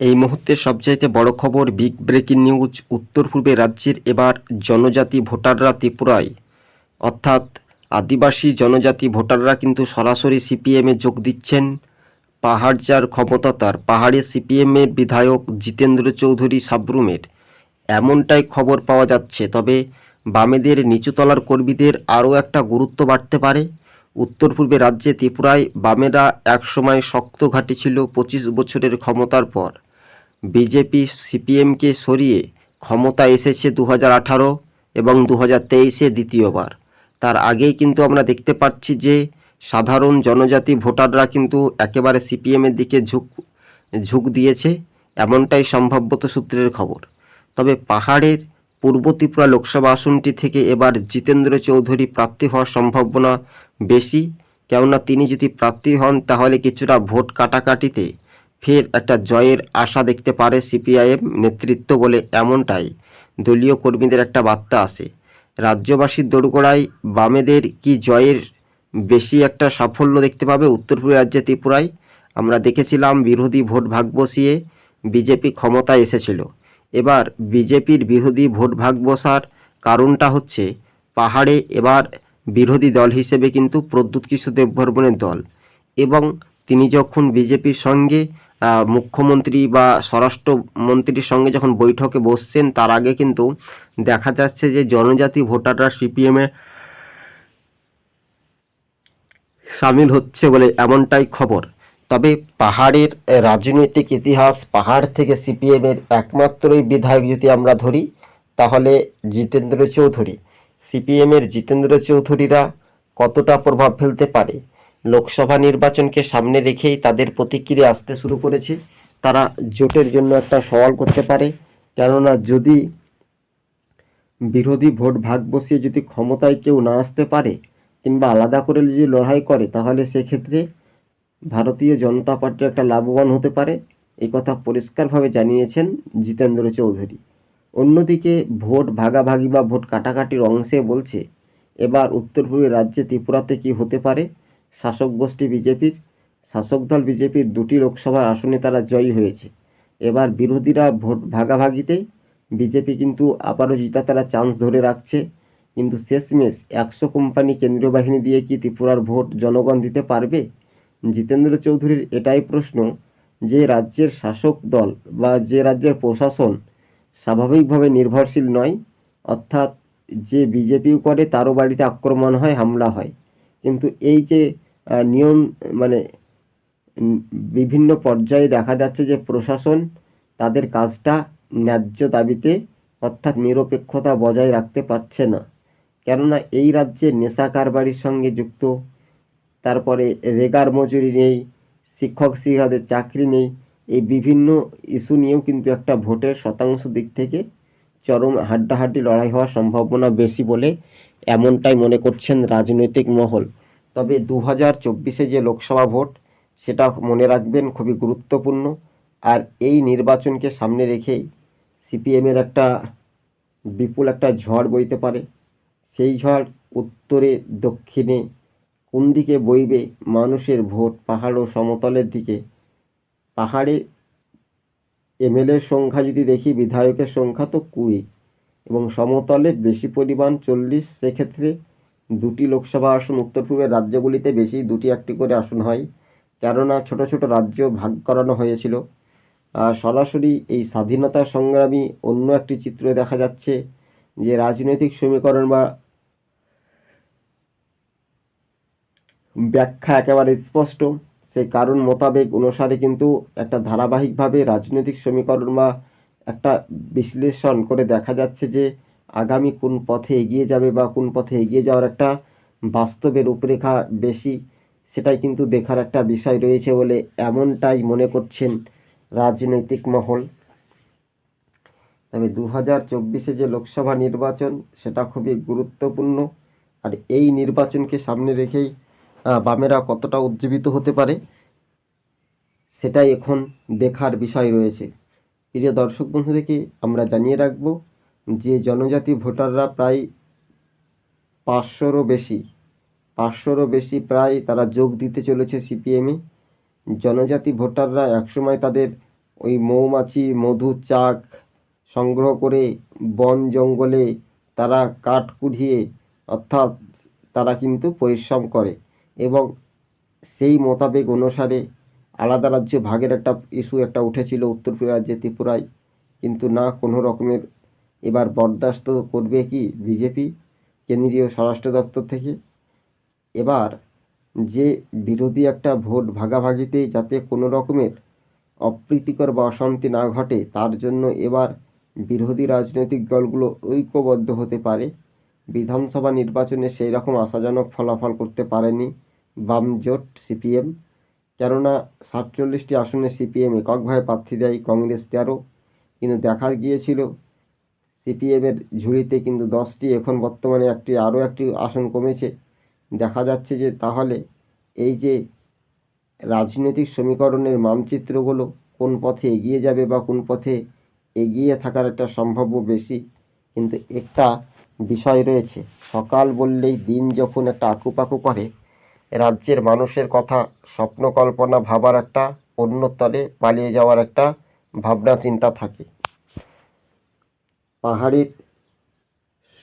এই মুহূর্তে সবচাইতে বড় খবর বিগ ব্রেকিং নিউজ উত্তর পূর্বে রাজ্যের এবার জনজাতি ভোটাররা ত্রিপুরায়। অর্থাৎ আদিবাসী জনজাতি ভোটাররা কিন্তু সরাসরি সিপিএমে যোগ দিচ্ছেন। পাহাড় যার ক্ষমতা পাহাড়ে সিপিএমের বিধায়ক জিতেন্দ্র চৌধুরী সাবরুমের। এমনটাই খবর পাওয়া যাচ্ছে। তবে বামেদের নিচুতলার কর্মীদের আরও একটা গুরুত্ব বাড়তে পারে। উত্তর পূর্বে রাজ্যে ত্রিপুরায় বামেরা একসময় শক্ত ঘাঁটি ছিল পঁচিশ বছরের ক্ষমতার পর। বিজেপি সিপিএমকে সরিয়ে ক্ষমতা এসেছে দু আঠারো এবং দু হাজার তেইশে দ্বিতীয়বার। তার আগেই কিন্তু আমরা দেখতে পাচ্ছি যে সাধারণ জনজাতি ভোটাররা কিন্তু একেবারে সিপিএমের দিকে ঝুঁক ঝুঁক দিয়েছে, এমনটাই সম্ভাব্যত সূত্রের খবর। তবে পাহাড়ের পূর্ব ত্রিপুরা লোকসভা আসনটি থেকে এবার জিতেন্দ্র চৌধুরী প্রার্থী হওয়ার সম্ভাবনা বেশি। কেননা তিনি যদি প্রার্থী হন, তাহলে কিছুটা ভোট কাটাকাটিতে ফের একটা জয়ের আশা দেখতে পারে সিপিআইএম নেতৃত্ব বলে এমনটাই। দলীয় কর্মীদের একটা বার্তা আসে রাজ্যবাসীর দোরগোড়ায় বামেদের কি জয়ের বেশি একটা সাফল্য দেখতে পাবে উত্তর পূর্ব রাজ্যে ত্রিপুরায়? আমরা দেখেছিলাম বিরোধী ভোট ভাগ বসিয়ে বিজেপি ক্ষমতায় এসেছিল। এবার বিজেপির বিরোধী ভোট ভাগ বসার কারণটা হচ্ছে, পাহাড়ে এবার বিরোধী দল হিসেবে কিন্তু প্রদ্যুৎ কিশোর দেববর্মনের দল। এবং তিনি যখন বিজেপির সঙ্গে মুখ্যমন্ত্রী বা স্বরাষ্ট্রমন্ত্রীর সঙ্গে যখন বৈঠকে বসছেন, তার আগে কিন্তু দেখা যাচ্ছে যে জনজাতি ভোটাররা সিপিএমে সামিল হচ্ছে বলে এমনটাই খবর। তবে পাহাড়ের রাজনৈতিক ইতিহাস পাহাড় থেকে সিপিএমের একমাত্রই বিধায়ক যদি আমরা ধরি, তাহলে জিতেন্দ্র চৌধুরী। সিপিএমের জিতেন্দ্র চৌধুরীরা কতটা প্রভাব ফেলতে পারে? লোকসভা নির্বাচনকে সামনে রেখেই তাদের প্রতিক্রিয়া আসতে শুরু করেছে। তারা জোটের জন্য একটা সওয়াল করতে পারে। কেননা যদি বিরোধী ভোট ভাগ বসিয়ে যদি ক্ষমতায় কেউ না আসতে পারে কিংবা আলাদা করে যদি লড়াই করে, তাহলে সেক্ষেত্রে ভারতীয় জনতা পার্টি একটা লাভবান হতে পারে। এই কথা পরিষ্কারভাবে জানিয়েছেন জিতেন্দ্র চৌধুরী। অন্যদিকে ভোট ভাগাভাগি বা ভোট কাটাকাটির অংশে বলছে, এবার উত্তর পূর্বের রাজ্যে ত্রিপুরাতে কি হতে পারে? শাসক গোষ্ঠী বিজেপির, শাসক দল বিজেপির দুটি লোকসভার আসনে তারা জয়ী হয়েছে। এবার বিরোধীরা ভোট ভাগাভাগিতেই বিজেপি কিন্তু আবারও জিতা তারা চান্স ধরে রাখছে। কিন্তু শেষমেশ একশো কোম্পানি কেন্দ্রীয় বাহিনী দিয়ে কি ত্রিপুরার ভোট জনগণ দিতে পারবে? জিতেন্দ্র চৌধুরীর এটাই প্রশ্ন যে রাজ্যের শাসক দল বা যে রাজ্যের প্রশাসন স্বাভাবিকভাবে নির্ভরশীল নয়, অর্থাৎ যে বিজেপিও করে তারও বাড়িতে আক্রমণ হয়, হামলা হয়। কিন্তু এই যে নিয়ম মানে বিভিন্ন পর্যায়ে দেখা যাচ্ছে যে প্রশাসন তাদের কাজটা ন্যায্য দাবিতে অর্থাৎ নিরপেক্ষতা বজায় রাখতে পারছে না। কেননা এই রাজ্যে নেশা কারবারির সঙ্গে যুক্ত, তারপরে রেগার মজুরি নেই, শিক্ষক শিক্ষাদের চাকরি নেই, এই বিভিন্ন ইস্যু নিয়েও কিন্তু একটা ভোটের শতাংশ দিক থেকে চরম হাড্ডাহাড্ডি লড়াই হওয়ার সম্ভাবনা বেশি বলে এমনটাই মনে করছেন রাজনৈতিক মহল। তবে দু হাজার চব্বিশে যে লোকসভা ভোট, সেটা মনে রাখবেন খুবই গুরুত্বপূর্ণ। আর এই নির্বাচনকে সামনে রেখেই সিপিএমের একটা বিপুল একটা ঝড় বইতে পারে। সেই ঝড় উত্তরে, দক্ষিণে কোন দিকে বইবে মানুষের ভোট, পাহাড় ও সমতলের দিকে? পাহাড়ে এমএলএর সংখ্যা যদি দেখি, বিধায়কের সংখ্যা তো কুড়ি। এবং সমতলে বেশি পরিমাণ চল্লিশ, সেক্ষেত্রে দুটি লোকসভা আসন উত্তর পূর্বের রাজ্যগুলিতে বেশি, দুটি একটি করে আসন হয়। কেননা ছোট ছোট রাজ্য ভাগ করানো হয়েছিল। সরাসরি এই স্বাধীনতা সংগ্রামী অন্য একটি চিত্র দেখা যাচ্ছে, যে রাজনৈতিক সমীকরণ বা ব্যাখ্যা একেবারে স্পষ্ট। সেই কারণ মোতাবেক অনুসারে কিন্তু একটা ধারাবাহিকভাবে রাজনৈতিক সমীকরণ বা একটা বিশ্লেষণ করে দেখা যাচ্ছে যে আগামী কোন পথে এগিয়ে যাবে বা কোন পথে এগিয়ে যাওয়ার একটা বাস্তবের রূপরেখা বেশি, সেটাই কিন্তু দেখার একটা বিষয় রয়েছে বলে এমনটাই মনে করছেন রাজনৈতিক মহল। তবে দু হাজার চব্বিশে যে লোকসভা নির্বাচন, সেটা খুবই গুরুত্বপূর্ণ। আর এই নির্বাচনকে সামনে রেখেই বামেরা কতটা উজ্জীবিত হতে পারে, সেটাই এখন দেখার বিষয় রয়েছে। প্রিয় দর্শক বন্ধুদেরকে, আমরা জানিয়ে রাখব যে জনজাতি ভোটাররা প্রায় পাঁচশোরও বেশি পাঁচশোরও বেশি প্রায় তারা যোগ দিতে চলেছে সিপিএমে জনজাতি ভোটাররা একসময় তাদের ওই মৌমাছি, মধু, চাক সংগ্রহ করে বন জঙ্গলে তারা কাঠ কুড়িয়ে, অর্থাৎ তারা কিন্তু পরিশ্রম করে এবং সেই মোতাবেক অনুসারে আলাদা রাজ্য ভাগের একটা ইস্যু একটা উঠেছিল উত্তর রাজ্যে ত্রিপুরায়। কিন্তু না, কোনো রকমের এবার বরদাস্ত করবে কি বিজেপি, কেন্দ্রীয় স্বরাষ্ট্র দপ্তর থেকে? এবার যে বিরোধী একটা ভোট ভাগাভাগিতে যাতে কোনো রকমের অপ্রীতিকর বা অশান্তি না ঘটে, তার জন্য এবার বিরোধী রাজনৈতিক দলগুলো ঐক্যবদ্ধ হতে পারে। বিধানসভা নির্বাচনে সেই রকম আশাজনক ফলাফল করতে পারেনি বাম জোট সিপিএম। কেননা সাতচল্লিশটি আসনে সিপিএম এককভাবে প্রার্থী দেয় কংগ্রেস তেরো, কিন্তু দেখা গিয়েছিল সিপিএমের ঝুড়িতে কিন্তু দশটি, এখন বর্তমানে একটি, আরও একটি আসন কমেছে। দেখা যাচ্ছে যে তাহলে এই যে রাজনৈতিক সমীকরণের মানচিত্রগুলো কোন পথে এগিয়ে যাবে বা কোন পথে এগিয়ে থাকার একটা সম্ভাব্য বেশি কিন্তু একটা বিষয় রয়েছে। সকাল বললেই দিন যখন একটা আকুপাকু করে রাজ্যের মানুষের কথা স্বপ্ন কল্পনা ভাবার একটা অন্য তলে পালিয়ে যাওয়ার একটা ভাবনা, চিন্তা থাকে। পাহাড়ের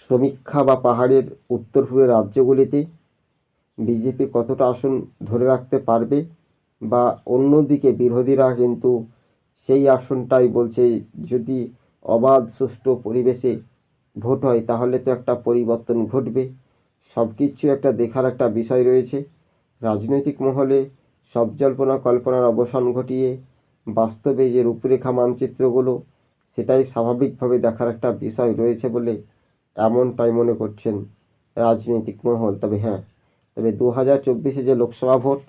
সমীক্ষা বা পাহাড়ের উত্তর পূর্বের রাজ্যগুলিতে বিজেপি কতটা আসন ধরে রাখতে পারবে বা অন্যদিকে বিরোধীরা কিন্তু সেই আসনটাই বলছে, যদি অবাধ, সুষ্ঠু পরিবেশে ভোট হয় তাহলে তো একটা পরিবর্তন ঘটবে। সব কিছু একটা দেখার একটা বিষয় রয়েছে। রাজনৈতিক মহলে সব জল্পনা কল্পনার অবসান ঘটিয়ে বাস্তবে যে রূপরেখা মানচিত্রগুলো, সেটাই স্বাভাবিকভাবে দেখার একটা বিষয় রয়েছে বলে এমনটাই মনে করছেন রাজনৈতিক মহল। তবে হ্যাঁ তবে দু হাজার চব্বিশে যে লোকসভা ভোট,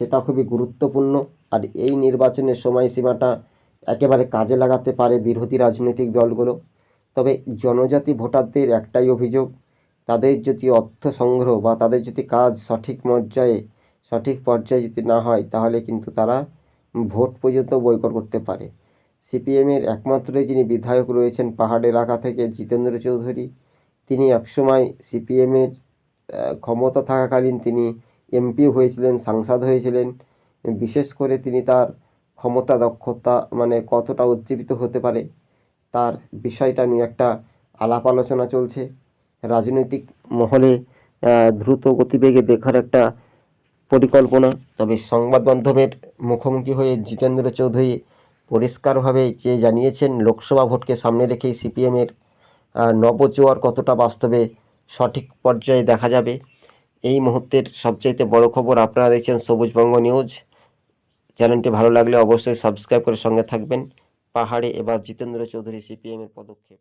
সেটা খুবই গুরুত্বপূর্ণ আর এই নির্বাচনের সময়সীমাটা একেবারে কাজে লাগাতে পারে বিরোধী রাজনৈতিক দলগুলো। তবে জনজাতি ভোটারদের একটাই অভিযোগ তাদের যদি অর্থ সংগ্রহ বা তাদের যদি কাজ সঠিক পর্যায়ে সঠিক পর্যায়ে যদি না হয়, তাহলে কিন্তু তারা ভোট পর্যন্ত বয়কট করতে পারে। সিপিএমের একমাত্র যিনি বিধায়ক রয়েছেন পাহাড় এলাকা থেকে জিতেন্দ্র চৌধুরী, তিনি একসময় সিপিএমের ক্ষমতা থাকাকালীন তিনি এমপি হয়েছিলেন, সাংসদ হয়েছিলেন। বিশেষ করে তিনি তার ক্ষমতা, দক্ষতা মানে কতটা উজ্জীবিত হতে পারে, তার বিষয়টা নিয়ে একটা আলাপ আলোচনা চলছে। রাজনৈতিক মহলে দ্রুত গতিবেগে দেখার একটা পরিকল্পনা। তবে সংবাদ মাধ্যমের মুখোমুখি হয়ে জিতেন্দ্র চৌধুরী পরিষ্কারভাবে যে জানিয়েছেন, লোকসভা ভোটকে সামনে রেখেই সিপিএমের নবজোয়ার কতটা বাস্তবে সঠিক পর্যায়ে দেখা যাবে, এই মুহূর্তের সবচাইতে বড় খবর আপনারা দেখছেন সবুজবঙ্গ নিউজ। চ্যানেলটি ভালো লাগলে অবশ্যই সাবস্ক্রাইব করে সঙ্গে থাকবেন। পাহাড়ে এবার জিতেন্দ্র চৌধুরী সিপিএমের পদক্ষেপ।